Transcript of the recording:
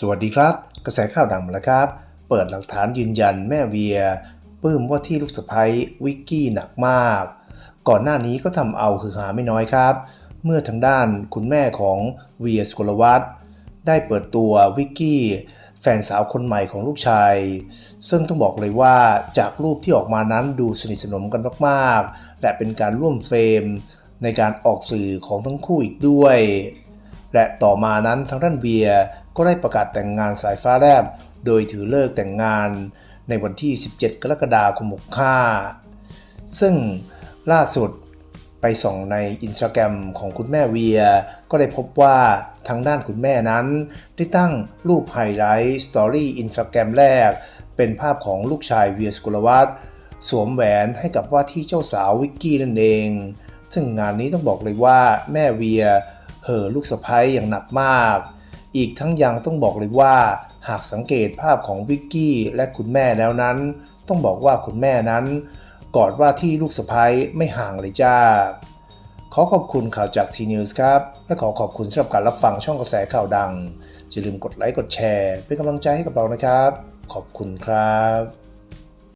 สวัสดีครับ กระแสข่าวดังมาแล้วครับ เปิดหลักฐานยืนยันแม่เวียปื้มว่าที่ลูกสะใภ้วิกกี้หนักมาก ก่อนหน้านี้ก็ทำเอาคือหาไม่น้อยครับ เมื่อทางด้านคุณแม่ของเวียสกลวัตได้เปิดตัววิกกี้แฟนสาวคนใหม่ของลูกชาย ซึ่งต้องบอกเลยว่าจากรูปที่ออกมานั้นดูสนิทสนมกันมากๆ และเป็นการร่วมเฟรมในการออกสื่อของทั้งคู่อีกด้วย และต่อมานั้นทางด้านเวียก็ได้ประกาศแต่งงานสายฟ้าแลบ โดยถือเลิกแต่งงานในวันที่ 17 กรกฎาคม 65 ซึ่งล่าสุดไปส่องในอินสตาแกรมของคุณแม่เวีย ก็ได้พบว่าทางด้านคุณแม่นั้น ได้ตั้งรูปไฮไลท์สตอรี่อินสตาแกรมแรก เป็นภาพของลูกชายเวียสกุลวัตสวมแหวนให้กับว่าที่เจ้าสาววิกกี้นั่นเอง ซึ่งงานนี้ต้องบอกเลยว่าแม่เวีย เห่อลูกสะพ้ยอย่างหนักมาก อีกทั้งยังต้องบอกเลยว่า หากสังเกตภาพของวิกกี้และคุณแม่แล้วนั้น ต้องบอกว่าคุณแม่นั้น กอดว่าที่ลูกสะพ้ยไม่ห่างเลยจ้า ขอขอบคุณข่าวจากทีนิวส์ครับ และขอขอบคุณสำหรับการรับฟังช่องกระแสข่าวดังอย่าลืมกดไลค์กดแชร์ เป็นกำลังใจให้กับเรานะครับ ขอบคุณครับ